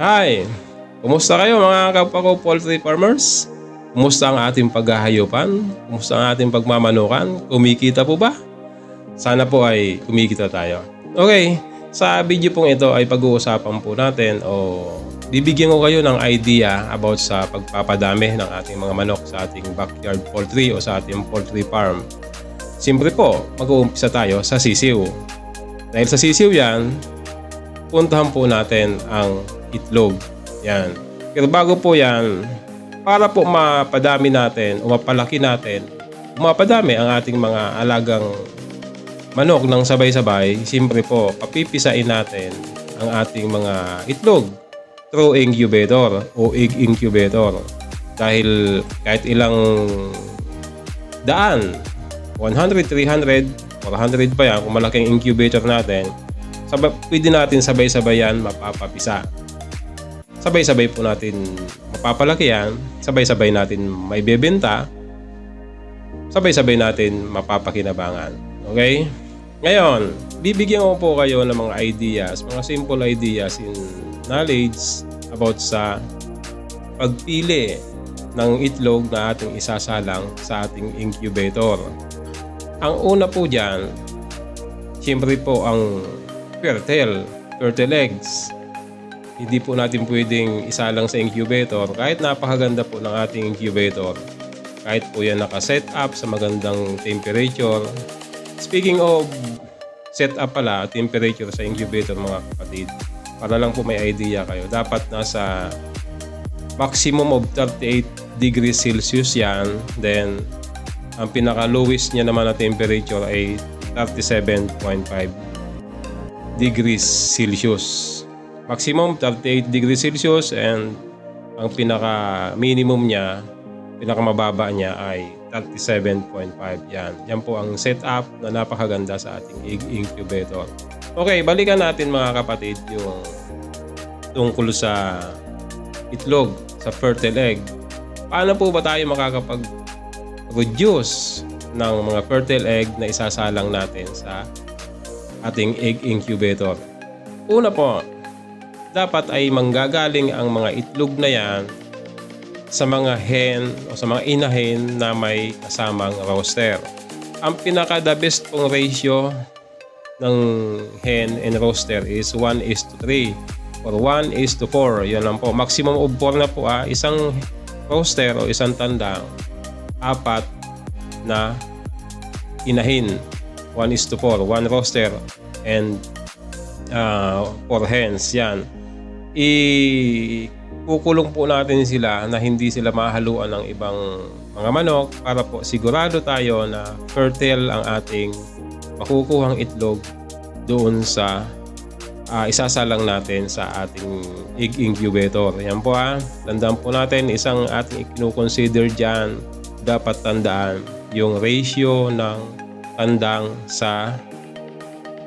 Hi! Kumusta kayo mga kapwa ko poultry farmers? Kumusta ang ating paghahayupan? Kumusta ang ating pagmamanukan? Kumikita po ba? Sana po ay kumikita tayo. Okay, sa video pong ito ay pag-uusapan po natin o bibigyan ko kayo ng idea about sa pagpapadami ng ating mga manok sa ating backyard poultry o sa ating poultry farm. Siyempre po, mag-uumpisa tayo sa sisiw. Dahil sa sisiw yan, puntahan po natin ang itlog. Yan. Pero bago po yan, para po mapadami natin o mapalaki natin, mapadami ang ating mga alagang manok ng sabay-sabay, siyempre po, papipisain natin ang ating mga itlog through incubator o egg incubator. Dahil kahit ilang daan, 100, 300, 400 pa yan, kung malaking incubator natin, sabay, pwede natin sabay-sabay yan mapapapisa. Sabay-sabay po natin mapapalaki yan, sabay-sabay natin may bebenta, sabay-sabay natin mapapakinabangan. Okay? Ngayon, bibigyan ko po kayo ng mga ideas, mga simple ideas in knowledge about sa pagpili ng itlog na ating isasalang sa ating incubator. Ang una po dyan, siyempre po ang fertile, fertile eggs. Hindi po natin pwedeng isalang sa incubator kahit napakaganda po ng ating incubator. Kahit po yan nakaset up sa magandang temperature. Speaking of set up pala, temperature sa incubator mga kapatid, para lang po may idea kayo, dapat nasa maximum of 38 degrees Celsius yan. Then, ang pinaka-lowest niya naman na temperature ay 37.5 degrees Celsius. Maximum 38 degrees Celsius and ang pinaka-minimum niya, pinaka-mababa niya ay 37.5 yan. Yan po ang setup na napakaganda sa ating egg incubator. Okay, balikan natin mga kapatid yung tungkol sa itlog, sa fertile egg. Paano po ba tayo makakapag-reduce ng mga fertile egg na isasalang natin sa ating egg incubator? Una po, dapat ay manggagaling ang mga itlog na yan sa mga hen o sa mga inahin na may kasamang roaster. Ang pinaka the best pong ratio ng hen and roaster is 1 is to 3 or 1 is to 4. Yan lang po. Maximum of 4 na po ah. Isang roaster o isang tandang apat na inahin. 1 is to 4. 1 roaster and uh, 4 hens. Yan. I kukulong po natin sila na hindi sila mahaluan ng ibang mga manok para po sigurado tayo na fertile ang ating makukuhang itlog doon sa uh, isasalang natin sa ating egg incubator. Yan po ha. Tandaan po natin, isang ating ikinukonsider dyan, dapat tandaan yung ratio ng tandang sa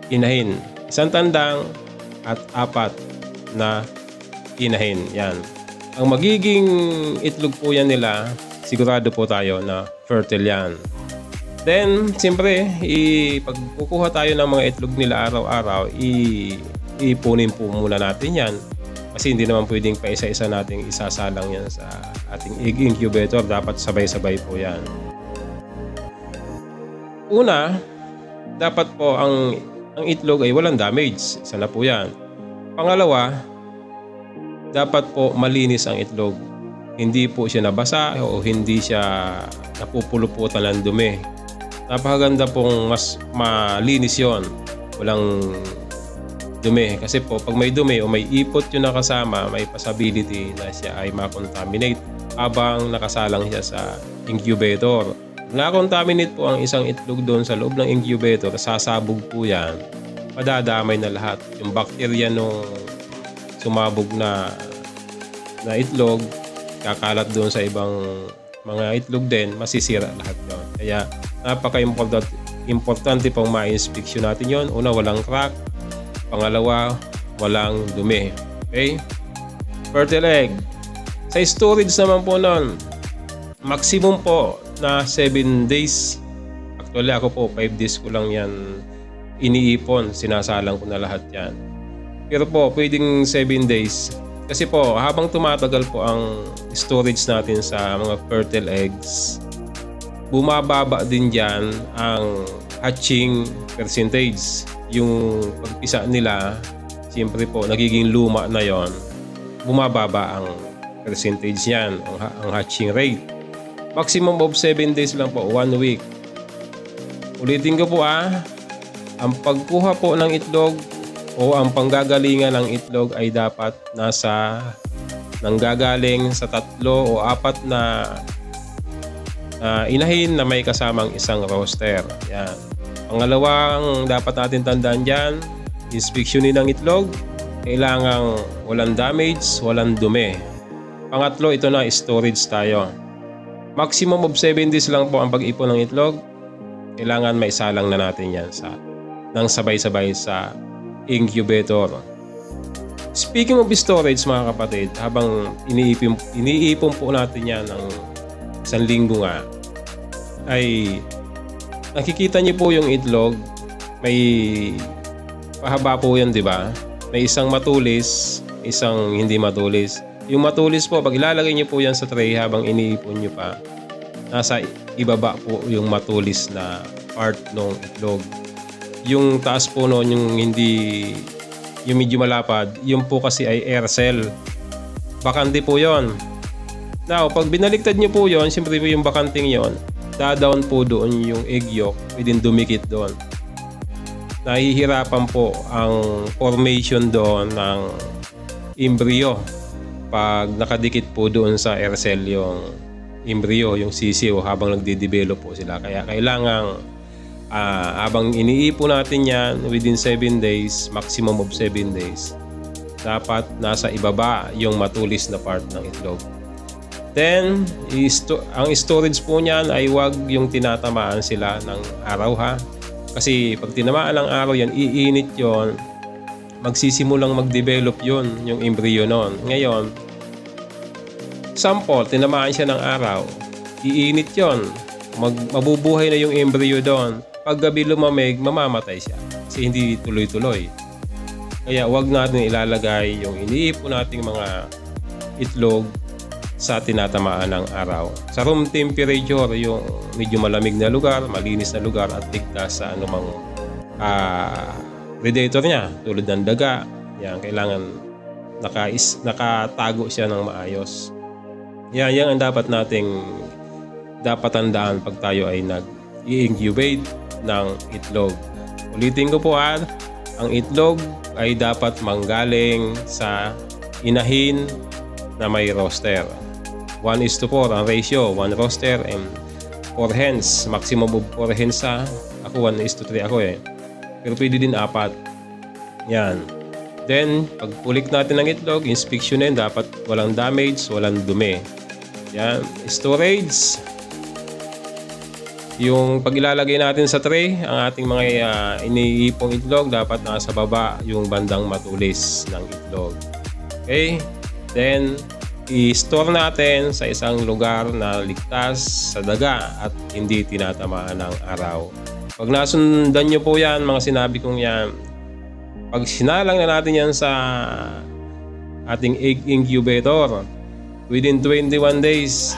inahin. Isang tandang at apat na inahin. Yan. Ang magiging itlog po yan nila, sigurado po tayo na fertile yan. Then, siyempre, i- pag tayo ng mga itlog nila araw-araw, i- ipunin po muna natin yan. Kasi hindi naman pwedeng pa isa-isa nating isasalang yan sa ating egg incubator. Dapat sabay-sabay po yan. Una, dapat po ang, ang itlog ay walang damage. Isa na po yan. Pangalawa, dapat po malinis ang itlog. Hindi po siya nabasa o hindi siya napupuluputan ng dumi. Napakaganda pong mas malinis yon Walang dumi. Kasi po, pag may dumi o may ipot yung nakasama, may possibility na siya ay makontaminate habang nakasalang siya sa incubator. Na-contaminate po ang isang itlog doon sa loob ng incubator, sasabog po yan. Madadamay na lahat. Yung bacteria nung sumabog na na itlog, kakalat doon sa ibang mga itlog din, masisira lahat yon. Kaya napaka-important importante pong ma-inspection natin yon. Una, walang crack. Pangalawa, walang dumi. Okay? Fertile egg. Sa storage naman po nun, maximum po na 7 days. Actually ako po, 5 days ko lang yan iniipon. Sinasalang ko na lahat yan. Pero po, pwedeng 7 days Kasi po, habang tumatagal po ang storage natin sa mga fertile eggs, bumababa din dyan ang hatching percentage. Yung pagpisa nila, siyempre po, nagiging luma na yon bumababa ang percentage niyan, ang, ha- ang hatching rate. Maximum of 7 days lang po, 1 week. Ulitin ko po ah, ang pagkuha po ng itlog o ang panggagalingan ng itlog ay dapat nasa nanggagaling sa tatlo o apat na na inahin na may kasamang isang roaster. Yan. Pangalawang dapat natin tandaan dyan, inspeksyonin ng itlog, kailangang walang damage, walang dumi. Pangatlo, ito na storage tayo. Maximum of 7 days lang po ang pag-ipon ng itlog. Kailangan maisalang na natin yan sa nang sabay-sabay sa incubator. Speaking of storage mga kapatid, habang iniipon, iniipon po natin yan ng isang linggo nga, ay nakikita niyo po yung itlog, may pahaba po yan, di ba? May isang matulis, isang hindi matulis. Yung matulis po, pag ilalagay niyo po yan sa tray habang iniipon niyo pa, nasa ibaba po yung matulis na part ng itlog. Yung taas po noon, yung hindi, yung medyo malapad, yung po kasi ay air cell. Bakante po yon. Now, pag binaliktad niyo po yon, siyempre po yung bakanting yon, da-down po doon yung egg yolk, pwedeng dumikit doon. Nahihirapan po ang formation doon ng embryo pag nakadikit po doon sa air cell yung embryo, yung sisiw habang nagde-develop po sila. Kaya kailangan ah, habang iniipon natin yan within 7 days, maximum of 7 days, dapat nasa ibaba yung matulis na part ng itlog. Then, isto- ang storage po niyan ay wag yung tinatamaan sila ng araw ha. Kasi pag tinamaan ng araw yan, iinit yon magsisimulang mag-develop yon yung embryo nun. Ngayon, sample, tinamaan siya ng araw, iinit yon Mag, mabubuhay na yung embryo doon. Pag gabi lumamig, mamamatay siya. Kasi hindi tuloy-tuloy. Kaya wag natin ilalagay yung iniipon nating mga itlog sa tinatamaan ng araw. Sa room temperature, yung medyo malamig na lugar, malinis na lugar at ligtas sa anumang ah, predator niya tulad ng daga. Yan, kailangan nakais, nakatago siya ng maayos. Yan, yan ang dapat nating dapat tandaan pag tayo ay nag-i-incubate ng itlog. Ulitin ko po ah, ang itlog ay dapat manggaling sa inahin na may roster. 1 is to 4 ang ratio. 1 roster and 4 hens. Maximum of 4 hens sa ako 1 is to 3 ako eh. Pero pwede din apat. Yan. Then, pag pulik natin ng itlog, inspeksyonin, dapat walang damage, walang dumi. Yan. Storage. Yung pag ilalagay natin sa tray, ang ating mga uh, iniipong itlog, dapat nasa baba yung bandang matulis ng itlog. Okay? Then, i-store natin sa isang lugar na ligtas sa daga at hindi tinatamaan ng araw. Pag nasundan nyo po yan, mga sinabi kong yan, pag sinalang na natin yan sa ating egg incubator, within 21 days,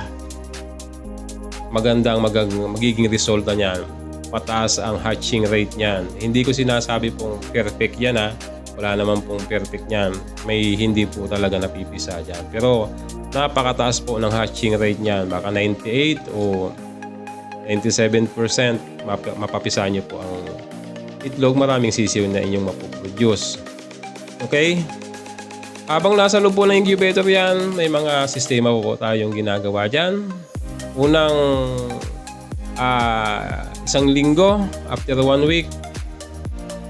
magandang magag, magiging resulta niyan. Mataas ang hatching rate niyan. Hindi ko sinasabi pong perfect yan ha. Wala naman pong perfect niyan. May hindi po talaga napipisa dyan. Pero napakataas po ng hatching rate niyan. Baka 98 o 97% map- mapapisa niyo po ang itlog. Maraming sisiw na inyong mapoproduce. Okay? Habang nasa loob po ng incubator yan, may mga sistema po tayong ginagawa dyan. Unang ah, isang linggo, after one week,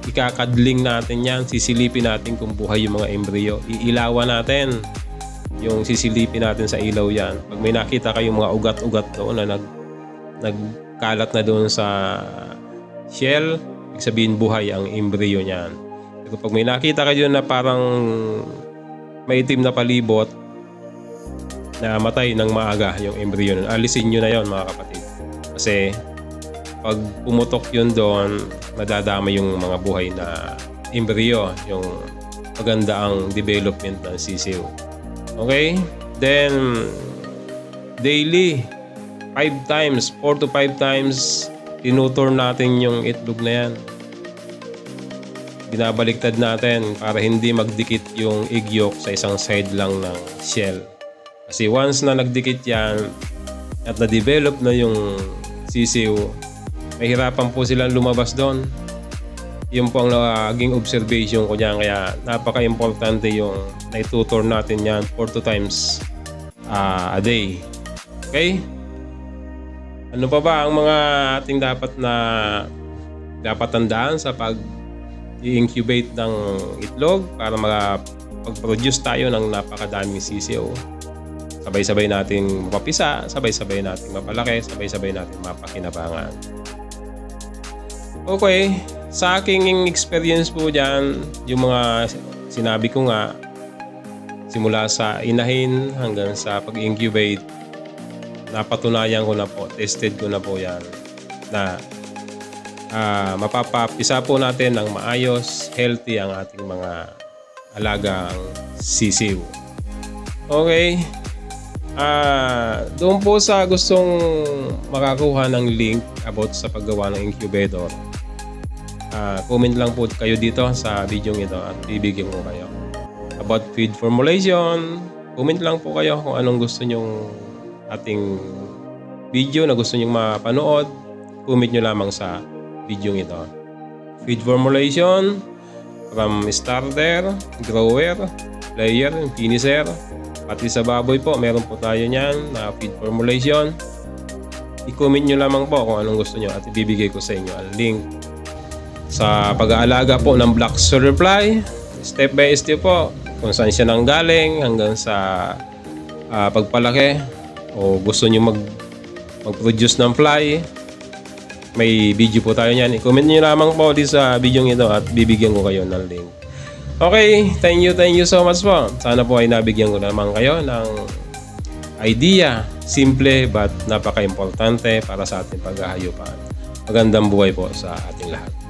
ikakadling natin yan, sisilipin natin kung buhay yung mga embryo. Iilawan natin yung sisilipin natin sa ilaw yan. Pag may nakita kayong mga ugat-ugat doon na nag, nagkalat na doon sa shell, ibig sabihin buhay ang embryo niyan. Pero pag may nakita kayo na parang maitim na palibot, na matay ng maaga yung embryo nun. Alisin nyo na yon mga kapatid. Kasi pag pumutok yun doon, madadama yung mga buhay na embryo, yung maganda ang development ng sisiw. Okay? Then, daily, 5 times, 4 to 5 times, tinutur natin yung itlog na yan. Binabaliktad natin para hindi magdikit yung egg yolk sa isang side lang ng shell. Kasi once na nagdikit yan at na-develop na yung sisiw, mahirapan po silang lumabas doon. Yun po ang naging observation ko dyan. Kaya napaka-importante yung naitutor natin yan 4 to times ah, a day. Okay? Ano pa ba ang mga ating dapat na dapat tandaan sa pag i-incubate ng itlog para makapag-produce tayo ng napakadaming sisiyo. Sabay-sabay nating mapapisa, sabay-sabay nating mapalaki, sabay-sabay nating mapakinabangan. Okay, sa aking experience po dyan, yung mga sinabi ko nga, simula sa inahin hanggang sa pag-incubate, napatunayan ko na po, tested ko na po yan, na ah, mapapapisa po natin ng maayos, healthy ang ating mga alagang sisiw. Okay. Ah, doon po sa gustong makakuha ng link about sa paggawa ng incubator. Ah, comment lang po kayo dito sa video ito at bibigyan ko kayo. About feed formulation, comment lang po kayo kung anong gusto nyong ating video na gusto nyong mapanood. Comment nyo lamang sa video ito. Feed formulation from starter, grower, layer, finisher, pati sa baboy po, meron po tayo niyan na feed formulation. I-comment nyo lamang po kung anong gusto nyo at ibibigay ko sa inyo ang link sa pag-aalaga po ng Black Surfly. Step by step po kung saan siya nanggaling hanggang sa ah, pagpalaki o gusto nyo mag mag-produce ng fly may video po tayo niyan. I-comment nyo lamang po dito sa video ito at bibigyan ko kayo ng link. Okay, thank you, thank you so much po. Sana po ay nabigyan ko naman kayo ng idea. Simple but napaka-importante para sa ating paghahayupan. Magandang buhay po sa ating lahat.